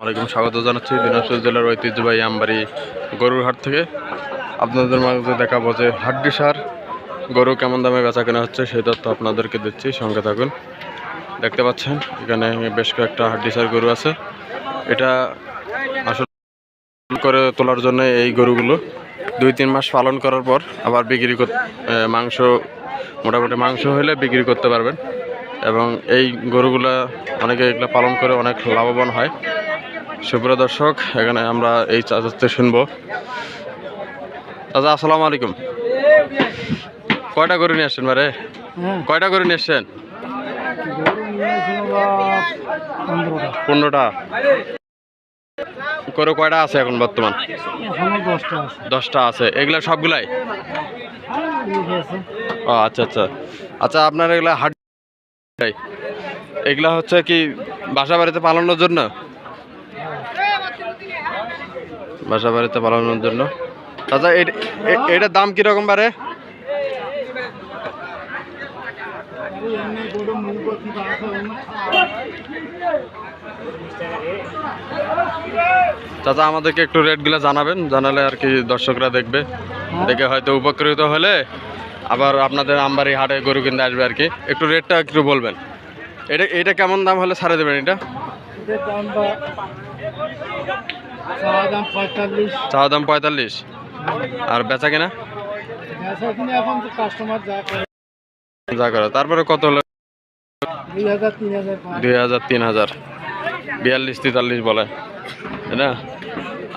ওয়ালাইকুম স্বাগত জানাচ্ছি দিনাজপুর জেলার ঐতিহ্যবাহী আমবাড়ি গরুর হাট থেকে। আপনাদের মাঝে দেখাবো যে হাড্ডি সার গরু কেমন দামে বেচা কেনা হচ্ছে, সেই তথ্য আপনাদেরকে দিচ্ছি, সঙ্গে থাকুন। দেখতে পাচ্ছেন, এখানে বেশ কয়েকটা হাড্ডি সার গরু আছে। এটা আসলে করে তোলার জন্য এই গরুগুলো দুই তিন মাস পালন করার পর আবার বিক্রি কর মাংস, মোটামুটি মাংস হলে বিক্রি করতে পারবেন। এবং এই গরুগুলা অনেকে এগুলো পালন করে অনেক লাভবান হয়। সুপ্রিয় দর্শক এখানে আমরা এই চাচাতে শুনব। চাচা আসসালামু আলাইকুম। কয়টা করে নিয়ে আসছেন মারে হ্যাঁ। কয়টা করে নিয়ে আসছেন? পনেরোটা। করে কয়টা আছে এখন বর্তমান? দশটা আছে। এগুলা সবগুলাই? ও আচ্ছা আচ্ছা। আচ্ছা আপনার এগুলা হাট এগুলা হচ্ছে কি বাসা বাড়িতে পালানোর জন্য? বাসা বাড়িতে পালানোর জন্য। আচ্ছা এটার দাম কীরকম আছে চাচা, আমাদেরকে একটু রেটগুলো জানাবেন, জানালে আর কি দর্শকরা দেখবে। দেখে হয়তো উপকৃত হলে আবার আপনাদের আমবাড়ি হাটে গরু কিনতে আসবে আর কি। একটু রেটটা একটু বলবেন। এটা এটা কেমন দাম হলে ছাড়ে দেবেন এটা? চাওয়া দাম পঁয়তাল্লিশ। আর বেচা কিনা? যা করে, তারপরে কত হলো? দুই হাজার, তিন হাজার। বিয়াল্লিশ, তেতাল্লিশ বলে না?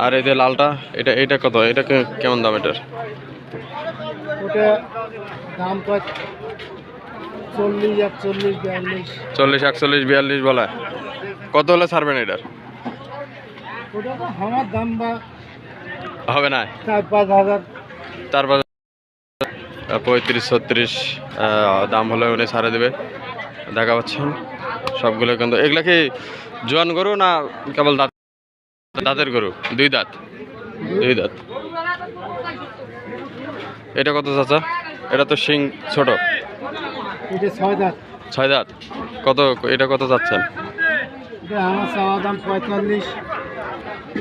আর এই যে লালটা, এটা এটা কত? এটা কেমন দাম এটার? চল্লিশ, একচল্লিশ, বিয়াল্লিশ বলে। কত হলে ছাড়বেন এটার? ওটা তো আমার দাম বা হবে না। চার পাঁচ হাজার। তারপর পঁয়ত্রিশ ছত্রিশ দাম হলে উনি ছাড়ে দেবে। দেখা পাচ্ছেন সবগুলো কিন্তু এগুলা কি জোয়ান গরু না কেবল দাঁত? দাঁতের গরু দুই দাঁত? দুই দাঁত। এটা কত চাচা? এটা তো শিং ছোট। ছয় দাঁত। ছয় দাঁত। কত এটা কত চাচ্ছেন? আমার চাওয়া দাম পঁয়তাল্লিশ।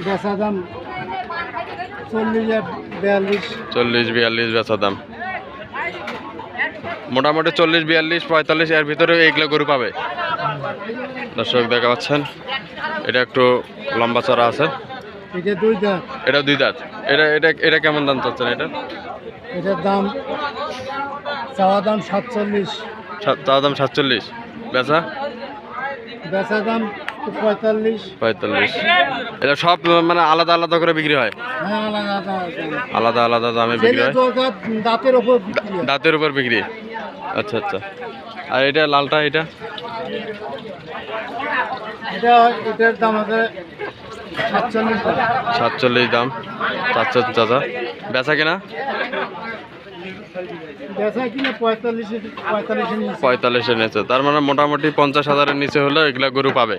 বেচা দাম চল্লিশ বিয়াল্লিশ। চল্লিশ বিয়াল্লিশ বেচা দাম। মোটামুটি চল্লিশ বিয়াল্লিশ পঁয়তাল্লিশ এর ভিতরে এইগুলো গরু পাবে। দর্শক দেখা পাচ্ছেন এটা একটু লম্বা চড়া আছে। এটা দুই দাঁত। এটা দুই দাঁত। এটা এটা এটা কেমন দাম চাচ্ছেন এটা? এটার দাম চাওয়া দাম সাতচল্লিশ। সাত- তার দাম সাতচল্লিশ। বেচা? বেচা দাম পঁয়তাল্লিশ। এটা সব মানে আলাদা আলাদা করে বিক্রি হয়? হ্যাঁ আলাদা আলাদা দামে বিক্রি হয়? দাঁতের উপর বিক্রি আচ্ছা আচ্ছা। আর এটা লালটা এটা? এটার দাম আছে সাতচল্লিশ দাম। চারশো চাচা বেচা কিনা? পঁয়তাল্লিশের নিচে তার মানে মোটামুটি পঞ্চাশ হাজারের নিচে হলে এগুলা গরু পাবে।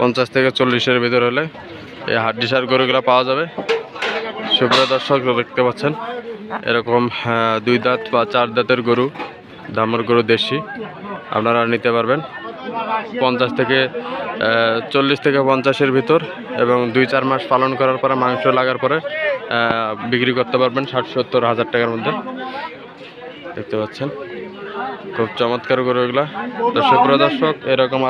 পঞ্চাশ থেকে চল্লিশের ভিতর হলে এই হাড্ডি সার গরুগুলো পাওয়া যাবে। সুপ্রিয় দর্শক, দেখতে পাচ্ছেন, এরকম দুই দাঁত বা চার দাঁতের গরু, দামের গরু দেশি, আপনারা নিতে পারবেন। পঞ্চাশ থেকে চল্লিশ থেকে পঞ্চাশের ভিতর এবং দুই চার মাস পালন করার পরে, মাংস লাগার পরে বিক্রি করতে পারবেন ষাট সত্তর হাজার টাকার মধ্যে। দেখতে পাচ্ছেন, খুব চমৎকার গরু এগুলা। তো সুপ্রিয় এরকম আর